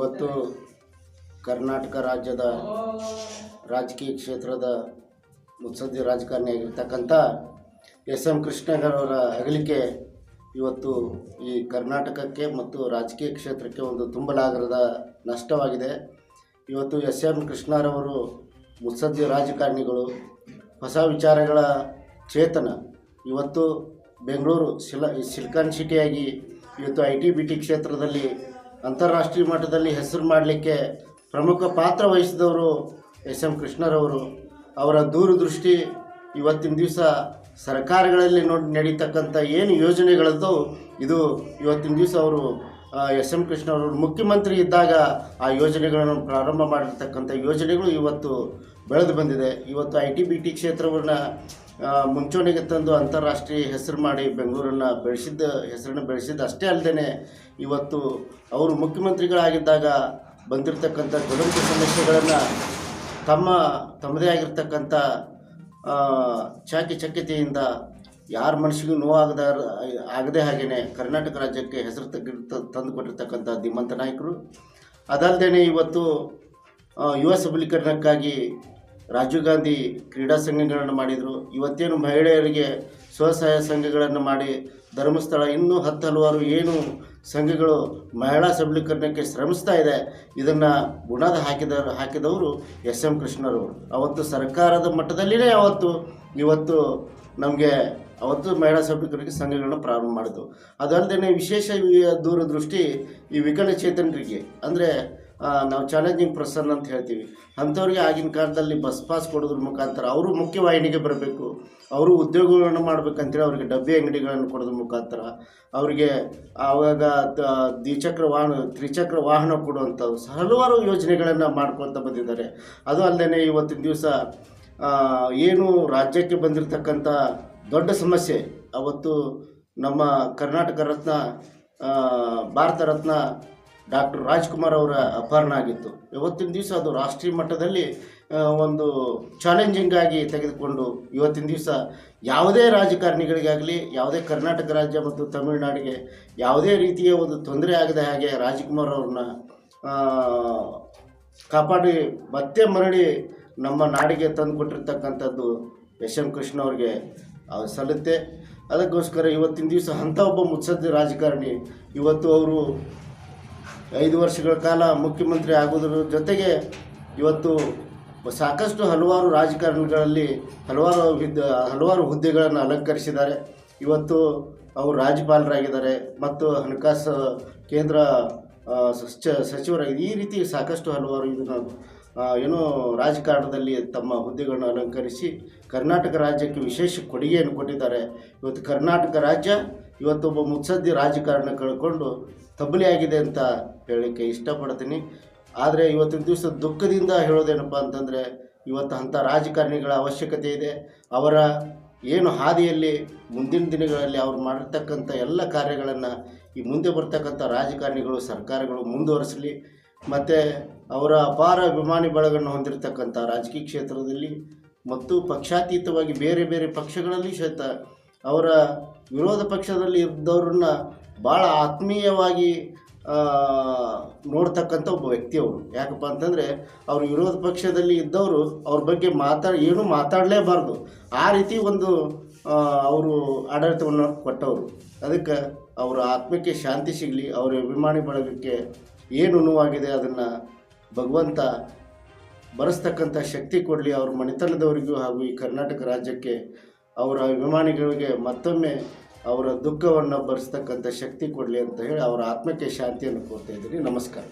ಇವತ್ತು ಕರ್ನಾಟಕ ರಾಜ್ಯದ ರಾಜಕೀಯ ಕ್ಷೇತ್ರದ ಮುತ್ಸದ್ದಿ ರಾಜಕಾರಣಿಯಾಗಿರ್ತಕ್ಕಂಥ ಎಸ್ ಎಂ ಕೃಷ್ಣಯ್ಯನವರ ಅಗಲಿಕೆ ಇವತ್ತು ಈ ಕರ್ನಾಟಕಕ್ಕೆ ಮತ್ತು ರಾಜಕೀಯ ಕ್ಷೇತ್ರಕ್ಕೆ ಒಂದು ತುಂಬಲಾಗರದ ನಷ್ಟವಾಗಿದೆ. ಇವತ್ತು ಎಸ್ ಎಂ ಕೃಷ್ಣರವರು ಮುತ್ಸದ್ದಿ ರಾಜಕಾರಣಿಗಳು ಹೊಸ ವಿಚಾರಗಳ ಚೇತನ. ಇವತ್ತು ಬೆಂಗಳೂರು ಸಿಲ ಸಿಲ್ಕಾನ್ ಸಿಟಿಯಾಗಿ ಇವತ್ತು ಐ ಟಿ ಬಿ ಟಿ ಕ್ಷೇತ್ರದಲ್ಲಿ ಅಂತಾರಾಷ್ಟ್ರೀಯ ಮಟ್ಟದಲ್ಲಿ ಹೆಸರು ಮಾಡಲಿಕ್ಕೆ ಪ್ರಮುಖ ಪಾತ್ರ ವಹಿಸಿದವರು ಎಸ್ ಎಂ ಕೃಷ್ಣರವರು. ಅವರ ದೂರದೃಷ್ಟಿ ಇವತ್ತಿನ ದಿವಸ ಸರ್ಕಾರಗಳಲ್ಲಿ ನೋಡಿ ನಡೀತಕ್ಕಂಥ ಏನು ಯೋಜನೆಗಳದ್ದು ಇದು ಇವತ್ತಿನ ದಿವಸ ಅವರು ಎಸ್ ಎಂ ಕೃಷ್ಣ ಅವರು ಮುಖ್ಯಮಂತ್ರಿ ಇದ್ದಾಗ ಆ ಯೋಜನೆಗಳನ್ನು ಪ್ರಾರಂಭ ಮಾಡಿರ್ತಕ್ಕಂಥ ಯೋಜನೆಗಳು ಇವತ್ತು ಬೆಳೆದು ಬಂದಿದೆ. ಇವತ್ತು ಐ ಟಿ ಬಿ ಟಿ ಕ್ಷೇತ್ರವನ್ನು ಮುಂಚೂಣಿಗೆ ತಂದು ಅಂತಾರಾಷ್ಟ್ರೀಯ ಹೆಸರು ಮಾಡಿ ಬೆಂಗಳೂರನ್ನು ಬೆಳೆಸಿದ್ದ, ಹೆಸರನ್ನು ಬೆಳೆಸಿದ್ದು ಅಷ್ಟೇ ಅಲ್ಲದೆ ಇವತ್ತು ಅವರು ಮುಖ್ಯಮಂತ್ರಿಗಳಾಗಿದ್ದಾಗ ಬಂದಿರತಕ್ಕಂಥ ಜ್ವಲಂತ ಸಮಸ್ಯೆಗಳನ್ನು ತಮ್ಮ, ತಮ್ಮದೇ ಆಗಿರ್ತಕ್ಕಂಥ ಚಾಕಿ ಚಕ್ಯತೆಯಿಂದ ಯಾರ ಮನಸ್ಸಿಗೂ ನೋವಾಗದ, ಆಗದೇ ಹಾಗೆಯೇ ಕರ್ನಾಟಕ ರಾಜ್ಯಕ್ಕೆ ಹೆಸರು ತೆಗೆದು ತಂದುಕೊಟ್ಟಿರ್ತಕ್ಕಂಥ ಧೀಮಂತ ನಾಯಕರು. ಅದಲ್ಲದೆ ಇವತ್ತು ಯುವ ಸಬಲೀಕರಣಕ್ಕಾಗಿ ರಾಜೀವ್ ಗಾಂಧಿ ಕ್ರೀಡಾ ಸಂಘಗಳನ್ನು ಮಾಡಿದರು. ಇವತ್ತೇನು ಮಹಿಳೆಯರಿಗೆ ಸ್ವಸಹಾಯ ಸಂಘಗಳನ್ನು ಮಾಡಿ ಧರ್ಮಸ್ಥಳ ಇನ್ನೂ ಹತ್ತು ಹಲವಾರು ಏನು ಸಂಘಗಳು ಮಹಿಳಾ ಸಬಲೀಕರಣಕ್ಕೆ ಶ್ರಮಿಸ್ತಾ ಇದೆ, ಇದನ್ನು ಗುಣದ ಹಾಕಿದ ಹಾಕಿದವರು ಎಸ್ ಎಂ ಕೃಷ್ಣರವರು. ಅವತ್ತು ಸರ್ಕಾರದ ಮಟ್ಟದಲ್ಲಿನೇ ಅವತ್ತು, ಇವತ್ತು ನಮಗೆ ಅವತ್ತು ಮಹಿಳಾ ಸಬಲೀಕರಣಕ್ಕೆ ಸಂಘಗಳನ್ನು ಪ್ರಾರಂಭ ಮಾಡಿದ್ವು ಅದಲ್ಲದೆ ವಿಶೇಷ ದೂರದೃಷ್ಟಿ ಈ ವಿಕಲಚೇತನರಿಗೆ. ಅಂದರೆ ನಾವು ಚಾಲೆಂಜಿಂಗ್ ಪ್ರಸನ್ ಅಂತ ಹೇಳ್ತೀವಿ. ಅಂಥವ್ರಿಗೆ ಆಗಿನ ಕಾಲದಲ್ಲಿ ಬಸ್ ಪಾಸ್ ಕೊಡೋದ್ರ ಮುಖಾಂತರ ಅವರು ಮುಖ್ಯವಾಹಿನಿಗೆ ಬರಬೇಕು. ಅವರು ಉದ್ಯೋಗಗಳನ್ನು ಮಾಡಬೇಕಂತೇಳಿ ಅವರಿಗೆ ಡಬ್ಬಿ ಅಂಗಡಿಗಳನ್ನು ಕೊಡೋದ್ರ ಮುಖಾಂತರ ಅವರಿಗೆ ಆವಾಗ ದ್ವಿಚಕ್ರ ವಾಹನ, ತ್ರಿಚಕ್ರ ವಾಹನ ಕೊಡುವಂಥವು ಹಲವಾರು ಯೋಜನೆಗಳನ್ನು ಮಾಡ್ಕೊತ ಬಂದಿದ್ದಾರೆ. ಅದು ಅಲ್ಲದೆ ಇವತ್ತಿನ ದಿವಸ ಏನು ರಾಜ್ಯಕ್ಕೆ ಬಂದಿರತಕ್ಕಂಥ ದೊಡ್ಡ ಸಮಸ್ಯೆ, ಅವತ್ತು ನಮ್ಮ ಕರ್ನಾಟಕ ರತ್ನ ಭಾರತ ರತ್ನ ಡಾಕ್ಟರ್ ರಾಜ್ಕುಮಾರ್ ಅವರ ಅಪಹರಣ ಆಗಿತ್ತು. ಇವತ್ತಿನ ದಿವಸ ಅದು ರಾಷ್ಟ್ರೀಯ ಮಟ್ಟದಲ್ಲಿ ಒಂದು ಚಾಲೆಂಜಿಂಗ್ ಆಗಿ ತೆಗೆದುಕೊಂಡು ಇವತ್ತಿನ ದಿವಸ ಯಾವುದೇ ರಾಜಕಾರಣಿಗಳಿಗಾಗಲಿ, ಯಾವುದೇ ಕರ್ನಾಟಕ ರಾಜ್ಯ ಮತ್ತು ತಮಿಳುನಾಡಿಗೆ ಯಾವುದೇ ರೀತಿಯ ಒಂದು ತೊಂದರೆ ಆಗದ ಹಾಗೆ ರಾಜ್ಕುಮಾರ್ ಅವ್ರನ್ನ ಕಾಪಾಡಿ, ಮತ್ತೆ ಮರಳಿ ನಮ್ಮ ನಾಡಿಗೆ ತಂದು ಕೊಟ್ಟಿರ್ತಕ್ಕಂಥದ್ದು ಎಸ್ ಎಂ ಕೃಷ್ಣ ಅವ್ರಿಗೆ ಸಲ್ಲುತ್ತೆ. ಅದಕ್ಕೋಸ್ಕರ ಇವತ್ತಿನ ದಿವಸ ಅಂಥ ಒಬ್ಬ ಮುತ್ಸದ್ದಿ ರಾಜಕಾರಣಿ, ಇವತ್ತು ಅವರು ಐದು ವರ್ಷಗಳ ಕಾಲ ಮುಖ್ಯಮಂತ್ರಿ ಆಗೋದ್ರ ಜೊತೆಗೆ ಇವತ್ತು ಸಾಕಷ್ಟು ಹಲವಾರು ರಾಜಕಾರಣಿಗಳಲ್ಲಿ ಹಲವಾರು ಹಲವಾರು ಹುದ್ದೆಗಳನ್ನು ಅಲಂಕರಿಸಿದ್ದಾರೆ. ಇವತ್ತು ಅವರು ರಾಜ್ಯಪಾಲರಾಗಿದ್ದಾರೆ ಮತ್ತು ಹಣಕಾಸು ಕೇಂದ್ರ ಆ, ಸಚ ಸಚಿವರಾಗಿ ಈ ರೀತಿ ಸಾಕಷ್ಟು ಹಲವಾರು ಇದನ್ನು ಏನೋ ರಾಜಕಾರಣದಲ್ಲಿ ತಮ್ಮ ಹುದ್ದೆಗಳನ್ನು ಅಲಂಕರಿಸಿ ಕರ್ನಾಟಕ ರಾಜ್ಯಕ್ಕೆ ವಿಶೇಷ ಕೊಡುಗೆಯನ್ನು ಕೊಟ್ಟಿದ್ದಾರೆ. ಇವತ್ತು ಕರ್ನಾಟಕ ರಾಜ್ಯ ಇವತ್ತೊಬ್ಬ ಮುತ್ಸದ್ದಿ ರಾಜಕಾರಣ ಕಳ್ಕೊಂಡು ತಬ್ಬಲಿಯಾಗಿದೆ ಅಂತ ಹೇಳಲಿಕ್ಕೆ ಇಷ್ಟಪಡ್ತೀನಿ. ಆದರೆ ಇವತ್ತಿನ ದಿವಸ ದುಃಖದಿಂದ ಹೇಳೋದೇನಪ್ಪ ಅಂತಂದರೆ, ಇವತ್ತು ಅಂಥ ರಾಜಕಾರಣಿಗಳ ಅವಶ್ಯಕತೆ ಇದೆ. ಅವರ ಏನು ಹಾದಿಯಲ್ಲಿ ಮುಂದಿನ ದಿನಗಳಲ್ಲಿ ಅವ್ರು ಮಾಡಿರ್ತಕ್ಕಂಥ ಎಲ್ಲ ಕಾರ್ಯಗಳನ್ನು ಈ ಮುಂದೆ ಬರ್ತಕ್ಕಂಥ ರಾಜಕಾರಣಿಗಳು, ಸರ್ಕಾರಗಳು ಮುಂದುವರಿಸಲಿ. ಮತ್ತು ಅವರ ಅಪಾರ ಅಭಿಮಾನಿ ಬಳಗನ್ನು ಹೊಂದಿರತಕ್ಕಂಥ ರಾಜಕೀಯ ಕ್ಷೇತ್ರದಲ್ಲಿ ಮತ್ತು ಪಕ್ಷಾತೀತವಾಗಿ ಬೇರೆ ಬೇರೆ ಪಕ್ಷಗಳಲ್ಲಿ ಸಹಿತ ಅವರ ವಿರೋಧ ಪಕ್ಷದಲ್ಲಿ ಇದ್ದವ್ರನ್ನ ಭಾಳ ಆತ್ಮೀಯವಾಗಿ ನೋಡ್ತಕ್ಕಂಥ ಒಬ್ಬ ವ್ಯಕ್ತಿ ಅವರು. ಯಾಕಪ್ಪ ಅಂತಂದರೆ, ಅವರು ವಿರೋಧ ಪಕ್ಷದಲ್ಲಿ ಇದ್ದವರು ಅವ್ರ ಬಗ್ಗೆ ಮಾತಾಡ, ಏನೂ ಮಾತಾಡಲೇಬಾರ್ದು. ಆ ರೀತಿ ಒಂದು ಅವರು ಆಡಳಿತವನ್ನು ಕೊಟ್ಟವರು. ಅದಕ್ಕೆ ಅವರ ಆತ್ಮಕ್ಕೆ ಶಾಂತಿ ಸಿಗಲಿ, ಅವರ ಅಭಿಮಾನಿ ಬಳಗಕ್ಕೆ ಏನು ನೋವಾಗಿದೆ ಅದನ್ನು ಭಗವಂತ ಬರೆಸ್ತಕ್ಕಂಥ ಶಕ್ತಿ ಕೊಡಲಿ ಅವ್ರ ಮನೆತನದವರಿಗೂ ಹಾಗೂ ಈ ಕರ್ನಾಟಕ ರಾಜ್ಯಕ್ಕೆ ಅವರ ಅಭಿಮಾನಿಗಳಿಗೆ ಮತ್ತೊಮ್ಮೆ ಅವರ ದುಃಖವನ್ನು ಭರಿಸ್ತಕ್ಕಂಥ ಶಕ್ತಿ ಕೊಡಲಿ ಅಂತ ಹೇಳಿ ಅವರ ಆತ್ಮಕ್ಕೆ ಶಾಂತಿಯನ್ನು ಕೋರ್ತಾ ಇದ್ದೀನಿ. ನಮಸ್ಕಾರ.